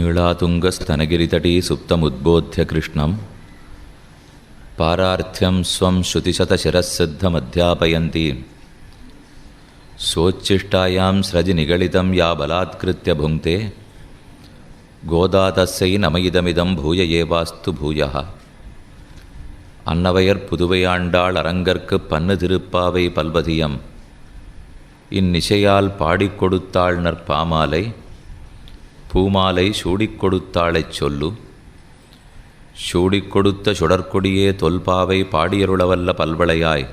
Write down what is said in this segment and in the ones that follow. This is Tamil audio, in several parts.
नीळातुङ्गस्तनगिरितटी सुप्तमुद्बोध्य कृष्णं पारार्थ्यं स्वं श्रुतिशतशिरःसिद्धमध्यापयन्ती सोच्छिष्टायां स्रजि निगलितं या बलात्कृत्य भुङ्क्ते गोदा तस्यै नमयिदमिदं भूय एवास्तु भूयः அன்னவையர் புதுவையாண்டாள் அரங்கற்கு பன்னு திருப்பாவை பல்வதியம் இந்நிசையால் பாடிக் கொடுத்தாள் நற்பாமாலை பூமாலை சூடிக் கொடுத்தாளைச் சொல்லு. சூடிக் கொடுத்த சுடற்கொடியே தொல்பாவை பாடியருளவல்ல பல்வளையாய்.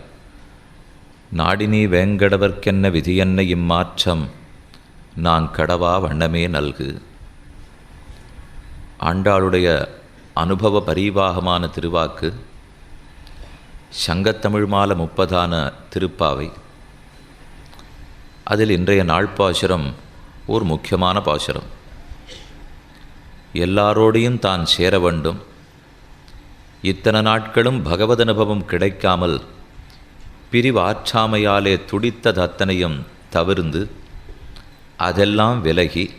நாடினி வேங்கடவர்க்கென்ன விதியென்ன இம்மாற்றம்? நான் கடவா வண்ணமே நல்கு. ஆண்டாளுடைய அனுபவ பரிவாகமான திருவாக்கு. சங்கத்தமிழ் மால முப்பதான திருப்பாவை. அதில் இன்றைய நாள் பாசுரம் ஒரு முக்கியமான பாசுரம். எல்லாரோடையும் தான் சேர வேண்டும். இத்தனை நாட்களும் பகவத் அனுபவம் கிடைக்காமல் பிரிவாற்றாமையாலே துடித்த தத்தனையும் தவிர்ந்து அதெல்லாம் விலகி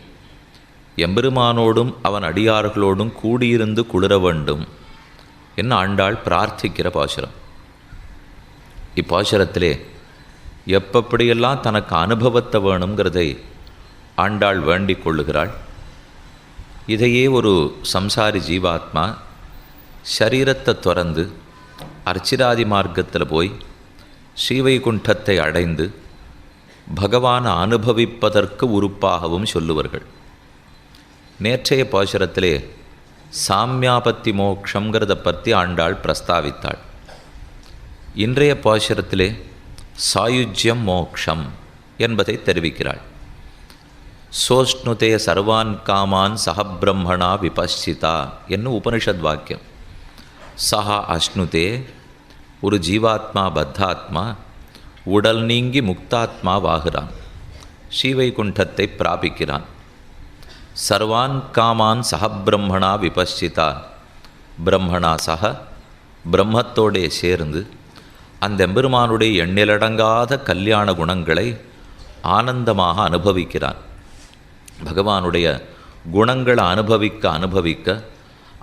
எம்பெருமானோடும் அவன் அடியார்களோடும் கூடியிருந்து குளிர வேண்டும் என்ன ஆண்டாள் பிரார்த்திக்கிற பாசுரம். இப்பாசுரத்திலே எப்பப்படியெல்லாம் தனக்கு அனுபவத்தை வேணுங்கிறதை ஆண்டாள் வேண்டிக் கொள்ளுகிறாள். இதையே ஒரு சம்சாரி ஜீவாத்மா சரீரத்தை துறந்து அர்ச்சிராதி மார்க்கத்தில் போய் ஸ்ரீவைகுண்டத்தை அடைந்து பகவானை அனுபவிப்பதற்கு உறுப்பாகவும் சொல்லுவார்கள். நேற்றைய பாசுரத்திலே சாமியாபத்தி மோக்ஷங்கிறத பற்றி ஆண்டாள் பிரஸ்தாவித்தாள். இன்றைய பாசுரத்திலே சாயுஜ்யம் மோக்ஷம் என்பதை தெரிவிக்கிறாள். சோஷ்ணுதே சர்வான் காமான் சஹபிரம்மணா விபஷிதா என்னும் உபனிஷத் வாக்கியம் சஹா அஷ்ணுதே ஒரு ஜீவாத்மா பத்தாத்மா உடல் நீங்கி முக்தாத்மாவாகிறான் ஸ்ரீவைகுண்டத்தை பிராபிக்கிறான் சர்வான் காமான் சகபிரம்மணா விபஷிதா பிரம்மணா சக பிரம்மத்தோடே சேர்ந்து அந்த எம்பெருமானுடைய எண்ணிலடங்காத கல்யாண குணங்களை ஆனந்தமாக அனுபவிக்கிறான் பகவானுடைய குணங்களை அனுபவிக்க அனுபவிக்க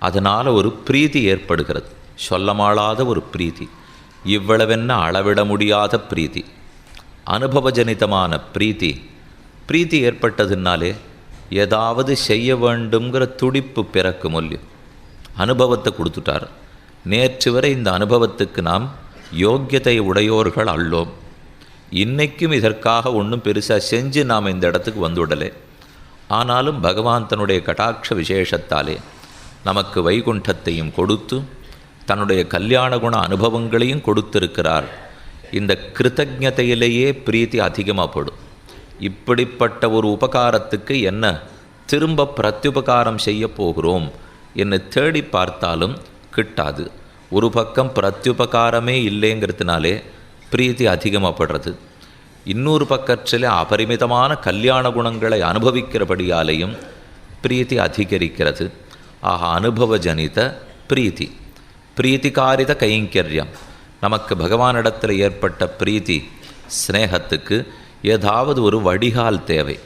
அதனால் ஒரு பிரீதி ஏற்படுகிறது. சொல்லமாளாத ஒரு பிரீதி இவ்வளவென்ன அளவிட முடியாத பிரீதி அனுபவஜனிதமான பிரீத்தி. பிரீத்தி ஏற்பட்டதுனாலே ஏதாவது செய்ய வேண்டுங்கிற துடிப்பு பிறக்கு மொழியும் அனுபவத்தை கொடுத்துட்டார். நேற்று வரை இந்த அனுபவத்துக்கு நாம் யோக்கியத்தை உடையோர்கள் அல்லோம். இன்றைக்கும் இதற்காக ஒன்றும் பெருசாக செஞ்சு நாம் இந்த இடத்துக்கு வந்துவிடலை ஆனாலும் பகவான் தன்னுடைய கடாட்ச விசேஷத்தாலே நமக்கு வைகுண்டத்தையும் கொடுத்து தன்னுடைய கல்யாண குண அனுபவங்களையும் கொடுத்திருக்கிறார். இந்த கிருத்தஜதையிலேயே பிரீத்தி அதிகமாக படும். இப்படிப்பட்ட ஒரு உபகாரத்துக்கு என்ன திரும்ப பிரத்யுபகாரம் செய்ய போகிறோம் என்னை தேடி பார்த்தாலும் கிட்டாது. ஒரு பக்கம் பிரத்யுபகாரமே இல்லைங்கிறதுனாலே பிரீத்தி அதிகமாகப்படுறது இன்னொரு பக்கத்தில் அபரிமிதமான கல்யாண குணங்களை அனுபவிக்கிறபடியாலேயும் பிரீத்தி அதிகரிக்கிறது. ஆக அனுபவஜனித பிரீத்தி. பிரீத்திகாரித கைங்கரியம். நமக்கு பகவானிடத்தில் ஏற்பட்ட பிரீத்தி ஸ்னேகத்துக்கு ஏதாவது ஒரு வடிகால் தேவை.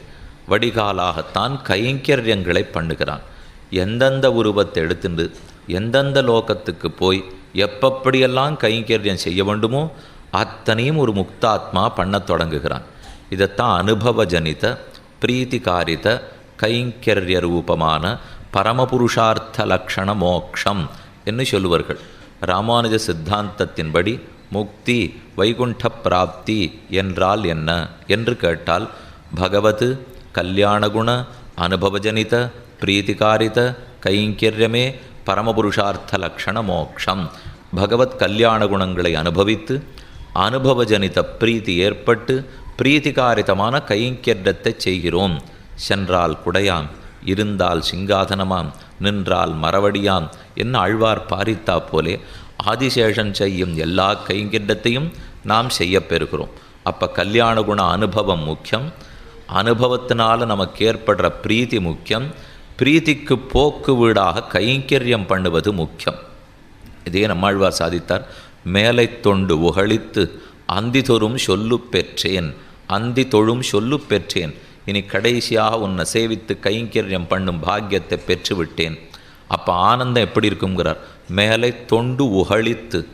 வடிகாலாகத்தான் கைங்கரியங்களை பண்ணுகிறான். எந்தெந்த உருவத்தை எடுத்துட்டு எந்தெந்த லோகத்துக்கு போய் எப்பப்படியெல்லாம் கைங்கரியம் செய்ய வேண்டுமோ அத்தனையும் ஒரு முக்தாத்மா பண்ணத் தொடங்குகிறான். இதைத்தான் அனுபவஜனித பிரீத்திகாரித கைங்கரிய ரூபமான பரமபுருஷார்த்த லக்ஷண மோக்ஷம் என்று சொல்லுவார்கள். ராமானுஜ சித்தாந்தத்தின்படி முக்தி வைகுண்ட பிராப்தி என்றால் என்ன என்று கேட்டால் பகவத் கல்யாணகுண அனுபவஜனித பிரீத்திகாரித கைங்கரியமே பரமபுருஷார்த்த லக்ஷண மோக்ஷம். பகவத் கல்யாண குணங்களை அனுபவித்து அனுபவஜனித பிரீதி ஏற்பட்டு பிரீதிகாரிதமான கைங்கரியத்தை செய்கிறோம். சென்றால் குடையாம் இருந்தால் சிங்காதனமாம் நின்றால் மரவடியாம் என்ன ஆழ்வார் பாரித்தா போலே ஆதிசேஷன் செய்யும் எல்லா கைங்கரியத்தையும் நாம் செய்யப்பெறுகிறோம் அப்போ கல்யாண குண அனுபவம் முக்கியம். அனுபவத்தினால் நமக்கு ஏற்படுற பிரீத்தி முக்கியம். பிரீத்திக்கு போக்கு வீடாக கைங்கரியம் பண்ணுவது முக்கியம். இதே நம்மாழ்வார் சாதித்தார். மேலை தொண்டு உகழித்து அந்தி தொறும் சொல்லு பெற்றேன் அந்தி தொழும் சொல்லு பெற்றேன் இனி கடைசியாக உன்னை சேவித்து கைங்கரியம் பண்ணும் பாக்கியத்தை பெற்றுவிட்டேன். அப்போ ஆனந்தம் எப்படி இருக்குங்கிறார் மேலை தொண்டு உகழித்து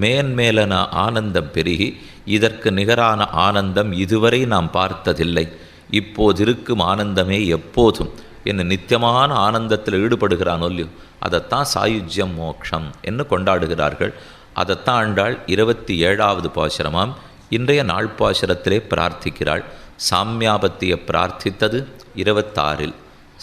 மேன்மேலன ஆனந்தம் பெருகி இதற்கு நிகரான ஆனந்தம் இதுவரை நாம் பார்த்ததில்லை. இப்போதிருக்கும் ஆனந்தமே எப்போதும். என்ன நித்தியமான ஆனந்தத்தில் ஈடுபடுகிறான் ஒல்லியோ அதைத்தான் சாயுஜ்யம் மோக்ஷம் என்று கொண்டாடுகிறார்கள். அதைத்தான் ஆண்டாள் இருபத்தி ஏழாவது பாசுரமாம். இன்றைய நாள் பாசுரத்திலே பிரார்த்திக்கிறாள். சாமியாபத்தியை பிரார்த்தித்தது இருபத்தாறில்.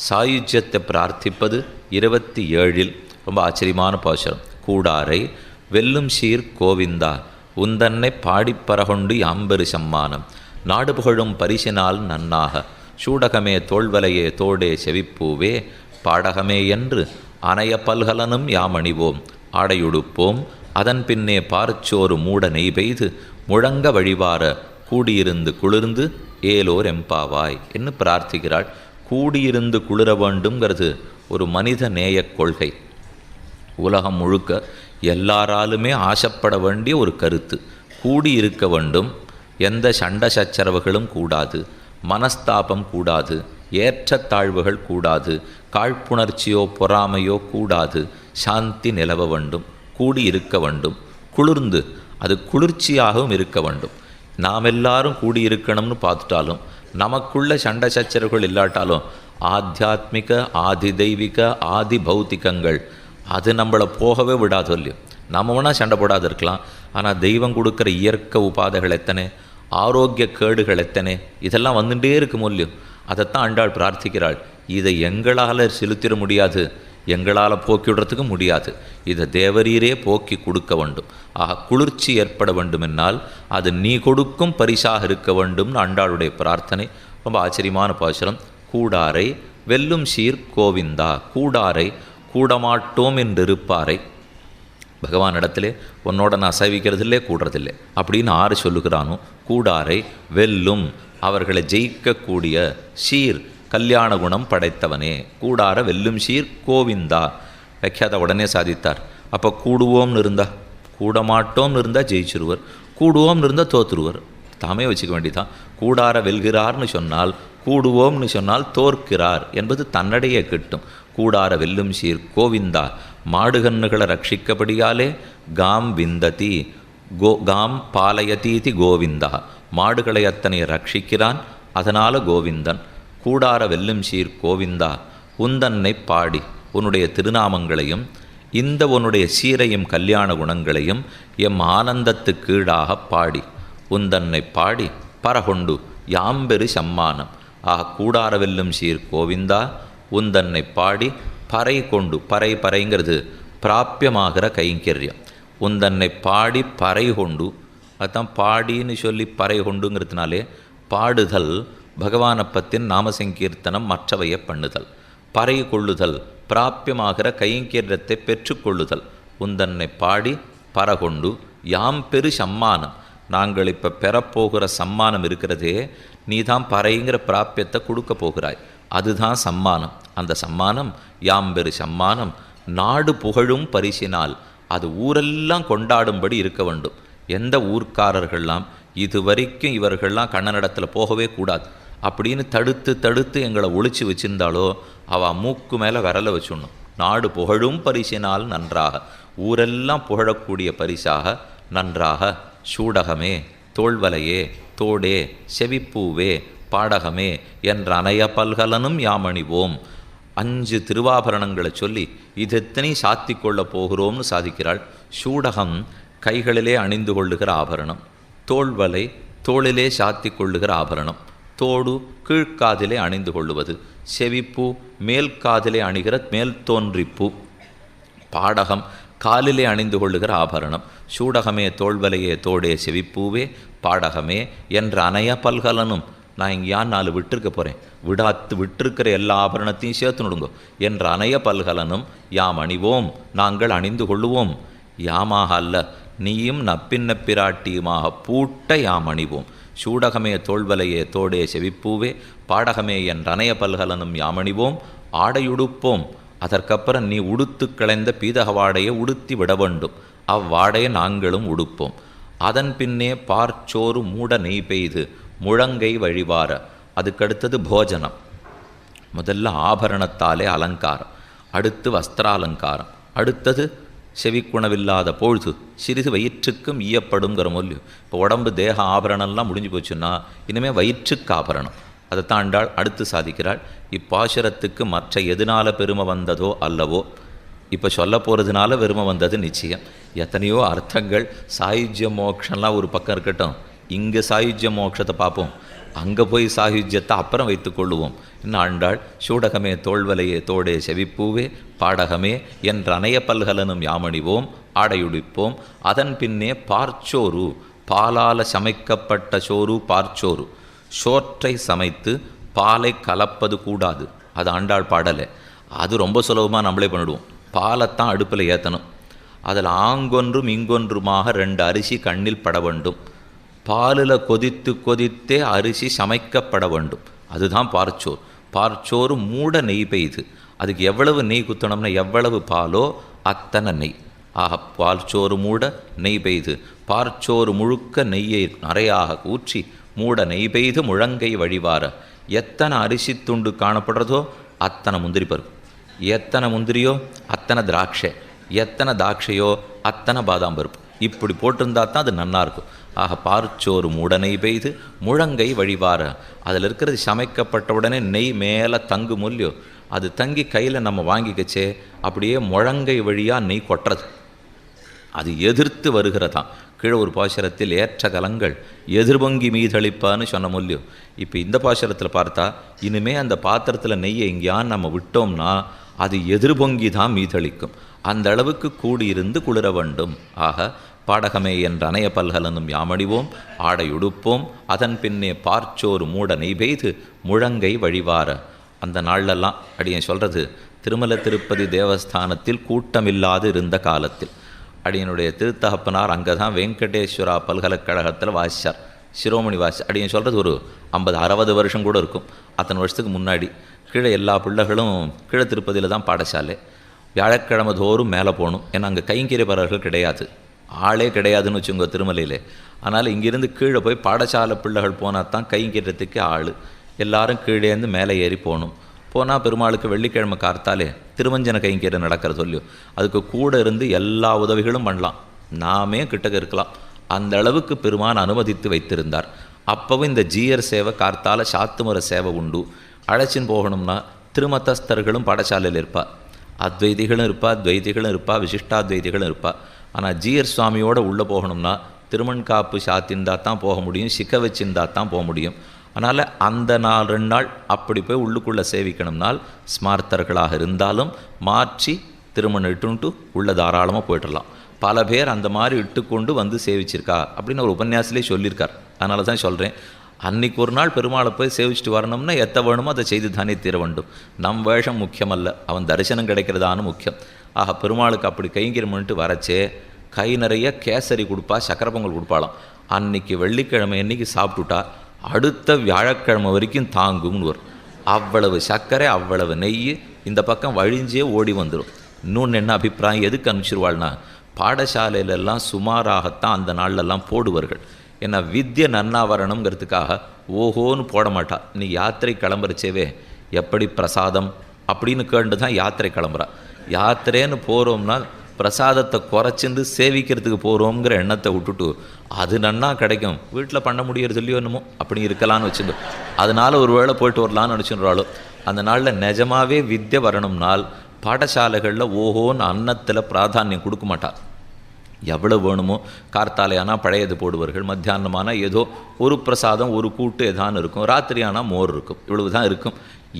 சாயுஜ்யத்தை பிரார்த்திப்பது இருபத்தி ஏழில். ரொம்ப ஆச்சரியமான பாசுரம். கூடாரை வெல்லும் சீர் கோவிந்தா உந்தன்னை பாடிப்பரகொண்டு யாம்பெரு சம்மானம். நாடு புகழும் பரிசினால் நன்னாக. சூடகமே தோள்வலையே தோடே செவிப்பூவே பாடகமே என்று அணைய பல்கலனும் யாமணிவோம். ஆடையுடுப்போம் அதன் பின்னே பார்ச்சோறு மூட நெய் பெய்து முழங்க வழிவார கூடியிருந்து குளிர்ந்து ஏலோர் எம்பாவாய் என்று பிரார்த்திக்கிறாள். கூடியிருந்து குளிர வேண்டும்ங்கிறது ஒரு மனித நேயக் கொள்கை. உலகம் முழுக்க எல்லாராலுமே ஆசைப்பட வேண்டிய ஒரு கருத்து. கூடி இருக்க வேண்டும். எந்த சண்ட சச்சரவுகளும் கூடாது. மனஸ்தாபம் கூடாது. ஏற்றத்தாழ்வுகள் கூடாது. காழ்ப்புணர்ச்சியோ பொறாமையோ கூடாது. சாந்தி நிலவ வேண்டும். கூடி இருக்க வேண்டும். குளிர்ந்து அது குளிர்ச்சியாகவும் இருக்க வேண்டும். நாம் எல்லாரும் கூடி இருக்கணும்னு பார்த்துட்டாலும் நமக்குள்ள சண்டை சச்சரவுகள் இல்லாட்டாலும் ஆத்தியாத்மிக ஆதி தெய்வீக ஆதி பௌத்திகங்கள் அது நம்மளை போகவே விடாது இல்லையோ? நம்ம வேணால் சண்டை போடாது இருக்கலாம். ஆனால் தெய்வம் கொடுக்குற இயற்கை உபாதைகள் எத்தனை? ஆரோக்கிய கேடுகள் எத்தனை? இதெல்லாம் வந்துட்டே இருக்கும் இல்லையோ? அதைத்தான் அண்டாள் பிரார்த்திக்கிறாள். இதை எங்களால் செலுத்திட முடியாது. எங்களால் போக்கிவிடுறதுக்கு முடியாது. இதை தேவரீரே போக்கி கொடுக்க வேண்டும். ஆக குளிர்ச்சி ஏற்பட வேண்டுமென்னால் அது நீ கொடுக்கும் பரிசாக இருக்க வேண்டும்னு அண்டாளுடைய பிரார்த்தனை. ரொம்ப ஆச்சரியமான பாசுரம். கூடாரை வெல்லும் சீர் கோவிந்தா. கூடாரை கூடமாட்டோம் என்றிருப்பாரை. பகவான் இடத்திலே உன்னோட நான் சேவிக்கிறதில்லே கூடுறதில்லை அப்படின்னு ஆறு சொல்லுகிறானோ? கூடாரை வெல்லும். அவர்களை ஜெயிக்கக்கூடிய சீர் கல்யாண குணம் படைத்தவனே. கூடார வெல்லும் சீர் கோவிந்தா. வைக்காத உடனே சாதித்தார். அப்போ கூடுவோம்னு இருந்தா? கூடமாட்டோம்னு இருந்தால் ஜெயிச்சிருவர். கூடுவோம்னு இருந்தால் தோத்துருவர். தாமே வச்சுக்க வேண்டிதான் கூடார வெல்கிறார்னு சொன்னால் கூடுவோம்னு சொன்னால் தோற்கிறார் என்பது தன்னடையே கிட்டும். கூடார வெல்லும் சீர் கோவிந்தா. மாடுகன்னுகளை ரட்சிக்கபடியாலே காம் விந்ததி கோ காம் பாலயதீதி கோவிந்தா. மாடுகளை அத்தனை ரட்சிக்கிறான். அதனால் கோவிந்தன். கூடார வெல்லும் சீர் கோவிந்தா உந்தன்னை பாடி உன்னுடைய திருநாமங்களையும் இந்த உன்னுடைய சீரையும் கல்யாண குணங்களையும் எம் ஆனந்தத்துக்கீடாக பாடி உந்தன்னை பாடி பரகொண்டு யாம்பெரு சம்மானம். ஆக கூடார வெல்லும் சீர் கோவிந்தா உந்தன்னை பாடி பறை கொண்டு பறை பறைங்கிறது பிராப்பியமாகிற கைங்கரியம். உந்தன்னை பாடி பறை கொண்டு அதுதான் பாடின்னு சொல்லி பறை கொண்டுங்கிறதுனாலே பாடுதல் பகவானப்பத்தின் நாமசங்கீர்த்தனம் மற்றவையை பண்ணுதல். பறை கொள்ளுதல் பிராபியமாகிற கைங்கீரத்தை பெற்றுக்கொள்ளுதல் உந்தன்னை பாடி பரகொண்டு யாம் பெரு சம்மானம். நாங்கள் இப்போ பெறப்போகிற சம்மானம் இருக்கிறதே நீ தான் பறைங்கிற பிராப்பியத்தை கொடுக்க போகிறாய். அதுதான் சம்மானம். அந்த சம்மானம் யாம் பெரு சம்மானம் நாடு புகழும் பரிசினால் அது ஊரெல்லாம் கொண்டாடும்படி இருக்க வேண்டும். எந்த ஊர்க்காரர்கள்லாம் இது வரைக்கும் இவர்கள்லாம் கண்ணனிடத்தில் போகவே கூடாது. அப்படின்னு தடுத்து தடுத்து எங்களை ஒழிச்சு வச்சிருந்தாலோ அவள் மூக்கு மேலே விரல வச்சுடணும். நாடு புகழும் பரிசினால் நன்றாக. ஊரெல்லாம் புகழக்கூடிய பரிசாக நன்றாக. சூடகமே தோல்வலையே தோடே செவிப்பூவே பாடகமே என்ற அணைய பல்கலனும் யாமணிவோம். அஞ்சு திருவாபரணங்களை சொல்லி இது எத்தனை சாத்தி கொள்ளப் போகிறோம்னு சாதிக்கிறாள். சூடகம் கைகளிலே அணிந்து கொள்ளுகிற ஆபரணம். தோல்வலை தோளிலே சாத்தி கொள்ளுகிற ஆபரணம். தோடு கீழ்க்காதிலே அணிந்து கொள்ளுவது. செவிப்பூ மேல் காதிலே அணிகிற மேல் தோன்றிப்பூ பாடகம் காலிலே அணிந்து கொள்ளுகிற ஆபரணம். சூடகமே தோள்வலையே தோடே செவிப்பூவே பாடகமே என்ற அணைய பல்கலனும் நான் இங்கே யான் நாலு விட்டிருக்க போகிறேன் விடாத்து விட்டிருக்கிற எல்லா ஆபரணத்தையும் சேர்த்து நடுங்கோ. என்ற அணைய பல்கலனும் யாம் அணிவோம் நாங்கள் அணிந்து கொள்ளுவோம். யாமாக அல்ல நீயும் நப்பின்ன பிராட்டியுமாக பூட்ட யாம் அணிவோம். சூடகமே தோள்வலையே தோடே செவிப்பூவே பாடகமே என் ரணைய பல்கலனும் யாமணிவோம் ஆடையுடுப்போம். அதற்கப்புறம் நீ உடுத்து களைந்த பீதகவாடையை உடுத்தி விட வேண்டும் அவ்வாடையை நாங்களும் உடுப்போம். அதன் பின்னே பார்ச்சோறு மூட நெய் பெய்து முழங்கை வழிவார. அதுக்கடுத்தது போஜனம். முதல்ல ஆபரணத்தாலே அலங்காரம். அடுத்து வஸ்திராலங்காரம். அடுத்தது செவிக்குணவில்லாத பொழுது சிறிது வயிற்றுக்கும் ஈயப்படுங்கிற மொழி. இப்போ உடம்பு தேக ஆபரணம்லாம் முடிஞ்சு போச்சுன்னா இனிமேல் வயிற்றுக்கு ஆபரணம். அதை தாண்டாள் அடுத்து சாதிக்கிறாள். இப்பாசுரத்துக்கு மற்ற எதனால் பெருமை வந்ததோ அல்லவோ இப்போ சொல்ல போகிறதுனால பெருமை வந்தது நிச்சயம். எத்தனையோ அர்த்தங்கள் சாயுஜ்ய மோக்ஷம்லாம் ஒரு பக்கம் இருக்கட்டும். இங்கே சாயுஜ்ய மோட்சத்தை பார்ப்போம். அங்கே போய் சாயுஜ்யத்தை அப்புறம் வைத்துக்கொள்ளுவோம் என்ன ஆண்டாள்? சூடகமே தோல்வலையே தோடே செவிப்பூவே பாடகமே என்ற அணைய பல்கலனும் யாமணிவோம் ஆடையுடிப்போம். அதன் பின்னே பார்ச்சோறு பாலால் சமைக்கப்பட்ட சோறு பார்ச்சோறு. சோற்றை சமைத்து பாலை கலப்பது கூடாது. அது ஆண்டாள் பாடலை. அது ரொம்ப சுலபமாக நம்மளே பண்ணிடுவோம். பாலைத்தான் அடுப்பில் ஏற்றணும் அதில் ஆங்கொன்றும் இங்கொன்றுமாக ரெண்டு அரிசி கண்ணில் பட வேண்டும். பாலில் கொதித்து கொதித்தே அரிசி சமைக்கப்பட வேண்டும். அதுதான் பார்ச்சோர். பார்ச்சோறு மூட நெய் பெய்து. அதுக்கு எவ்வளவு நெய் குத்தணும்னா எவ்வளவு பாலோ அத்தனை நெய். ஆக பால்ச்சோறு மூட நெய் பெய்து. பார்ச்சோறு முழுக்க நெய்யை நிறையாக ஊற்றி மூட நெய் பெய்து முழங்கை வழிவார. எத்தனை அரிசி துண்டு காணப்படுறதோ அத்தனை முந்திரி பருப்பு. எத்தனை முந்திரியோ அத்தனை திராட்சை. எத்தனை திராட்சையோ அத்தனை பாதாம் பருப்பு. இப்படி போட்டிருந்தா தான் அது நல்லாயிருக்கும் ஆக பார்ச்சோறு உடனே பெய்து முழங்கை வழிவார. அதில் இருக்கிறது சமைக்கப்பட்ட உடனே நெய் மேலே தங்கு முல்லியோ அது தங்கி கையில் நம்ம வாங்கிக்கச்சே அப்படியே முழங்கை வழியாக நெய் கொட்டுறது. அது எதிர்த்து வருகிறதாம். கீழே ஒரு பாசுரத்தில் ஏற்ற கலங்கள் எதிர்பொங்கி மீதளிப்பான்னு சொன்ன முல்லியோ. இப்போ இந்த பாசுரத்தில் பார்த்தா இனிமே அந்த பாத்திரத்தில் நெய்யை எங்கேயான்னு நம்ம விட்டோம்னா அது எதிர்பொங்கி தான் மீதளிக்கும். அந்த அளவுக்கு கூடியிருந்து குளிர வேண்டும். ஆக பாடகமே என்ற அணைய பல்கலனும் யாமடிவோம் ஆடையுடுப்போம். அதன் பின்னே பார்ச்சோறு மூட பெய்து முழங்கை வழிவார. அந்த நாள்லெல்லாம் அடியன் சொல்கிறது திருமல திருப்பதி தேவஸ்தானத்தில் கூட்டமில்லாது இருந்த காலத்தில். அடியனுடைய திருத்தகப்பனார் அங்கே தான் வெங்கடேஸ்வரா பல்கலைக்கழகத்தில் வாசிச்சார். சிரோமணி வாசி அடியன் சொல்கிறது ஒரு ஐம்பது அறுபது வருஷம் கூட இருக்கும். அத்தனை வருஷத்துக்கு முன்னாடி கீழே எல்லா பிள்ளைகளும் கீழே திருப்பதியில் தான் பாடசாலை. வியாழக்கிழமை தோறும் மேலே போகணும். ஏன்னா அங்கே கைங்கரிப்பவர்கள் கிடையாது. ஆளே கிடையாதுன்னு வச்சுங்க திருமலையில். அதனால் இங்கேருந்து கீழே போய் பாடசாலை பிள்ளைகள் போனால் தான் கைங்கிறதுக்கு ஆள். எல்லாரும் கீழேருந்து மேலே ஏறி போகணும். போனால் பெருமாளுக்கு வெள்ளிக்கிழமை கார்த்தாலே திருவஞ்சன கைங்கீரை நடக்கிற சொல்லியும் அதுக்கு கூட இருந்து எல்லா உதவிகளும் பண்ணலாம். நாமே கிட்டக்க இருக்கலாம். அந்த அளவுக்கு பெருமான் அனுமதித்து வைத்திருந்தார். அப்போவும் இந்த ஜீயர் சேவை கார்த்தால சாத்துமர சேவை உண்டு. அழைச்சின்னு போகணும்னா திருமத்தஸ்தர்களும் பாடசாலையில் இருப்பா. அத்வைதிகளும் இருப்பா துவைதிகளும் இருப்பா விசிஷ்டாத்வைதிகளும் இருப்பா. ஆனால் ஜிஆர் சுவாமியோடு உள்ளே போகணும்னா திருமண்காப்பு சாத்திருந்தா தான் போக முடியும் சிக்க வச்சிருந்தா தான் போக முடியும். அதனால் அந்த நாள் ரெண்டு நாள் அப்படி போய் உள்ளுக்குள்ளே சேவிக்கணும்னால் ஸ்மார்த்தர்களாக இருந்தாலும் மாற்றி திருமணம் இட்டுன்ட்டு உள்ள தாராளமாக போயிடலாம் பல பேர் அந்த மாதிரி இட்டுக்கொண்டு வந்து சேவிச்சிருக்கா அப்படின்னு ஒரு உபன்யாசிலே சொல்லியிருக்கார். அதனால தான் சொல்கிறேன் அன்னைக்கு ஒரு நாள் பெருமாளை போய் சேவிச்சுட்டு வரணும்னா எத்த வேணுமோ அதை செய்து தானே தீர வேண்டும். நம் வேஷம் முக்கியமல்ல. அவன் தரிசனம் கிடைக்கிறதானு முக்கியம். ஆக பெருமாளுக்கு அப்படி கைங்கிரமன்ட்டு வரச்சே கை நிறைய கேசரி கொடுப்பா சக்கரை பொங்கல் கொடுப்பாளாம். அன்னைக்கு வெள்ளிக்கிழமை அன்னைக்கு சாப்பிட்டுட்டா அடுத்த வியாழக்கிழமை வரைக்கும் தாங்கும்னு வரும். அவ்வளவு சர்க்கரை அவ்வளவு நெய் இந்த பக்கம் வழிஞ்சே ஓடி வந்துடும் இன்னொன்று என்ன அபிப்பிராயம்? எதுக்கு அனுப்பிச்சிருவாள்னா பாடசாலையிலெல்லாம் சுமாராகத்தான் அந்த நாள்லெல்லாம் போடுவார்கள். ஏன்னா வித்ய நன்னா வரணுங்கிறதுக்காக ஓஹோன்னு போட மாட்டா நீ யாத்திரை கிளம்புறச்சேவே எப்படி பிரசாதம் அப்படின்னு கேண்டு தான் யாத்திரை கிளம்புறா. யாத்திரைன்னு போகிறோம்னா பிரசாதத்தை குறைச்சிருந்து சேவிக்கிறதுக்கு போகிறோங்கிற எண்ணத்தை விட்டுட்டு அது நன்னா கிடைக்கும். வீட்டில் பண்ண முடியறது இல்லையோ என்னமோ அப்படி இருக்கலாம்னு வச்சுருந்தோம் அதனால் ஒரு வேளை போயிட்டு வரலான்னு நினச்சிடுறாளோ அந்த நாளில் நிஜமாவே வித்யை வரணும்னால் பாடசாலைகளில் ஓஹோன்னு அன்னத்தில் பிராதானியம் கொடுக்க மாட்டாள் எவ்வளோ வேணுமோ கார்த்தாலையானால் பழையது போடுவார்கள். மத்தியானமானால் ஏதோ ஒரு பிரசாதம் ஒரு கூட்டு எதான்னு இருக்கும். ராத்திரியானால் மோர் இருக்கும். இவ்வளவு தான் இருக்கும்.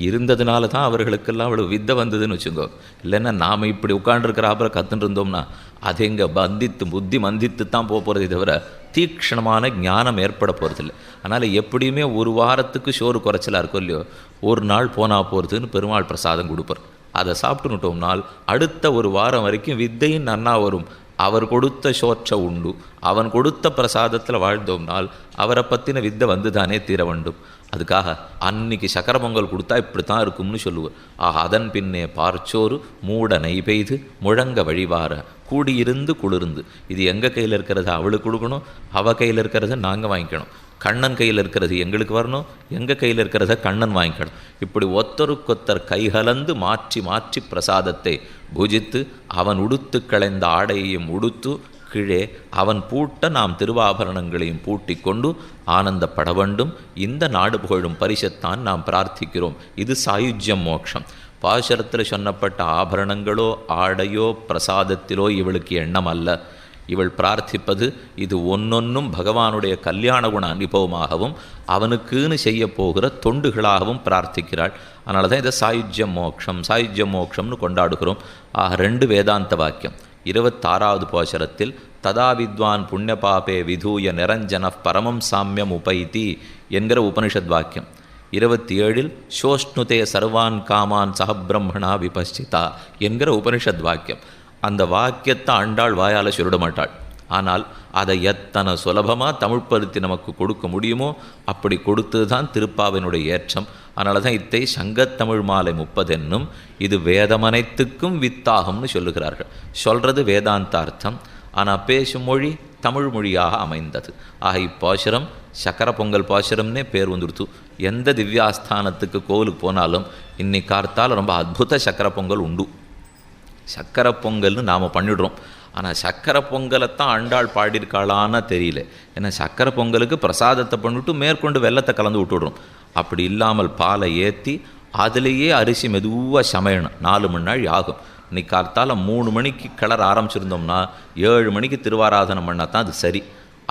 இருந்ததுனால தான் அவர்களுக்கெல்லாம் அவ்வளோ வித்தை வந்ததுன்னு வச்சுக்கோ. இல்லைன்னா நாம் இப்படி உட்காண்டிருக்கிற அப்புறம் இருந்தோம்னா அது எங்கே பந்தித்து புத்தி மந்தித்து தான் போக போகிறதே தவிர தீக்ஷணமான ஞானம் ஏற்பட போகிறதில்ல அதனால் எப்படியுமே ஒரு வாரத்துக்கு சோறு குறைச்சலாக இருக்கும் இல்லையோ ஒரு நாள் போனால் போகிறதுன்னு பெருமாள் பிரசாதம் கொடுப்பார். அதை சாப்பிட்டுனுட்டோம்னால் அடுத்த ஒரு வாரம் வரைக்கும் வித்தையும் நன்னா வரும். அவர் கொடுத்த சோற்ற உண்டு. அவன் கொடுத்த பிரசாதத்தில் வாழ்ந்தோம்னால் அவரை பற்றின வித்தை வந்து தானே தீர வேண்டும். அதுக்காக அன்னைக்கு சக்கர பொங்கல் கொடுத்தா இப்படி தான் இருக்கும்னு சொல்லுவார். ஆக அதன் பின்னே பார்ச்சோறு மூட நெய் பெய்து முழங்க வழிவார கூடியிருந்து குளிர்ந்து. இது எங்கள் கையில் இருக்கிறத அவளுக்கு கொடுக்கணும் அவள் கையில் இருக்கிறத நாங்கள் வாங்கிக்கணும். கண்ணன் கையில் இருக்கிறது எங்களுக்கு வரணும் எங்கள் கையில் இருக்கிறத கண்ணன் வாங்கிக்கணும். இப்படி ஒத்தருக்கொத்தர் கைகலந்து மாற்றி மாற்றி பிரசாதத்தை பூஜித்து அவன் உடுத்து களைந்த ஆடையையும் உடுத்து கீழே அவன் பூட்ட நாம் திருவாபரணங்களையும் பூட்டிக் கொண்டு ஆனந்தப்பட வேண்டும். இந்த நாடு புகழும் பரிசத்தான் நாம் பிரார்த்திக்கிறோம். இது சாயுஜ்யம் மோட்சம் பாசுரத்தில் சொன்னப்பட்ட ஆபரணங்களோ ஆடையோ பிரசாதத்திலோ இவளுக்கு எண்ணம் அல்ல. இவள் பிரார்த்திப்பது இது ஒன்னொன்னும் பகவானுடைய கல்யாண குண அனுபவமாகவும் அவனுக்குன்னு செய்ய போகிற தொண்டுகளாகவும் பிரார்த்திக்கிறாள். அதனால தான் இதை சாயுஜ்யம் மோக்ஷம் சாயுஜ்யம் மோக்ஷம்னு கொண்டாடுகிறோம். ஆக ரெண்டு வேதாந்த வாக்கியம். இருபத்தாறாவது போஷரத்தில் ததா வித்வான் புண்ணிய பாபே விதூய நிரஞ்சன பரமம் சாமியம் உபைதி என்கிற உபனிஷத் வாக்கியம். இருபத்தி ஏழில் சோஷ்ணுதே சர்வான் காமான் சஹபிரம்மணா விபஸ்சிதா என்கிற உபனிஷத் வாக்கியம். அந்த வாக்கியத்தை ஆண்டாள் வாயால் சொல்லிட மாட்டாள். ஆனால் அதை எத்தனை சுலபமாக தமிழ்ப்படுத்தி நமக்கு கொடுக்க முடியுமோ அப்படி கொடுத்தது தான் திருப்பாவினுடைய ஏற்றம். அதனால தான் இத்தை சங்கத்தமிழ் மாலை முப்பதென்னும் இது வேதமனைத்துக்கும் வித்தாகும்னு சொல்லுகிறார்கள். சொல்கிறது வேதாந்தார்த்தம். ஆனால் பேசும் மொழி தமிழ் மொழியாக அமைந்தது. ஆக இப்பாசுரம் சக்கர பொங்கல் பாசுரம்னே பேர் வந்துடுத்து. எந்த திவ்யாஸ்தானத்துக்கு கோவிலுக்கு போனாலும் இன்னைக்கு கார்த்தால் ரொம்ப அற்புத சக்கர பொங்கல் உண்டு. சக்கரை பொங்கல்னு நாம் பண்ணிடுறோம். ஆனால் சக்கரை பொங்கலைத்தான் அண்டாள் பாடியிருக்காளான்னு தெரியல. ஏன்னா சக்கரை பொங்கலுக்கு பிரசாதத்தை பண்ணிவிட்டு மேற்கொண்டு வெள்ளத்தை கலந்து விட்டுடுறோம் அப்படி இல்லாமல் பாலை ஏற்றி அதுலேயே அரிசி மெதுவாக சமையணும். நாலு மணி நாள் ஆகும். இன்னைக்கு காலத்தால் மூணு மணிக்கு கிளற ஆரம்பிச்சிருந்தோம்னா ஏழு மணிக்கு திருவாராதனை பண்ணால் தான் அது சரி.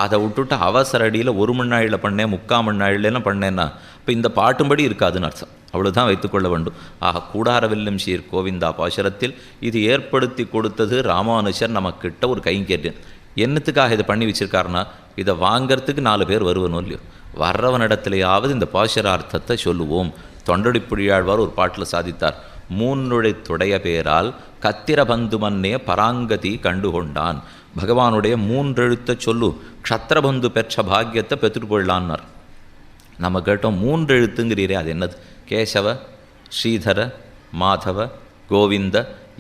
அதை விட்டுட்டு அவசர அடியில் ஒரு மணி நாளில் பண்ணேன் முக்கால் மணி நாளிலலாம் பண்ணேன்னா இப்போ இந்த பாட்டும்படி இருக்காதுன்னு அர்த்தம். அவ்வளோதான் வைத்துக்கொள்ள வேண்டும். ஆக கூடாரவில்லும் சீர் கோவிந்தா பாசுரத்தில் இது ஏற்படுத்தி கொடுத்தது ராமானுஜர் நமக்கிட்ட ஒரு கைங்கேட்டு என்னத்துக்காக இதை பண்ணி வச்சிருக்காருன்னா இதை வாங்கறதுக்கு நாலு பேர் வருவனும் இல்லையோ? வர்றவனிடத்திலேயாவது இந்த பாசுரார்த்தத்தை சொல்லுவோம். தொண்டடிப்புழியாழ்வார் ஒரு பாட்டில் சாதித்தார் மூன்றுடைய துடைய பேரால் கத்திரபந்து மன்னே பராங்கதி கண்டுகொண்டான். பகவானுடைய மூன்றெழுத்த சொல்லு க்ஷத்திரபந்து பெற்ற பாக்கியத்தை பெற்றுட்டு போயிடலான்னார் நம்ம கேட்டோம் மூன்று எழுத்துங்கிறீரே அது என்னது? கேசவ ஸ்ரீதர மாதவ கோவிந்த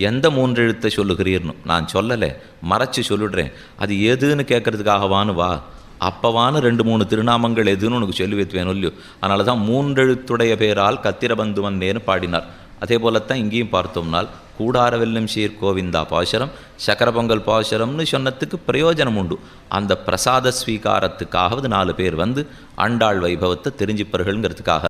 எந்த மூன்று எழுத்தை சொல்லுகிறீர்னு? நான் சொல்லலை மறைச்சு சொல்லிடுறேன் அது எதுன்னு கேட்கறதுக்காகவான்னு வா. அப்பவான்னு ரெண்டு மூணு திருநாமங்கள் எதுன்னு உனக்கு சொல்லி வைத்துவேன் இல்லையோ அதனால தான் மூன்றெழுத்துடைய பேரால் கத்திரபந்துவன்னேன்னு பாடினார். அதே போலத்தான் இங்கேயும் பார்த்தோம்னால் கூடார வெல்லும் சீர் கோவிந்தா பாசுரம் சக்கர பொங்கல் பாசுரம்னு சொன்னதுக்கு பிரயோஜனம் உண்டு. அந்த பிரசாத ஸ்வீகாரத்துக்காகவது நாலு பேர் வந்து ஆண்டாள் வைபவத்தை தெரிஞ்சுப்பார்கள்ங்கிறதுக்காக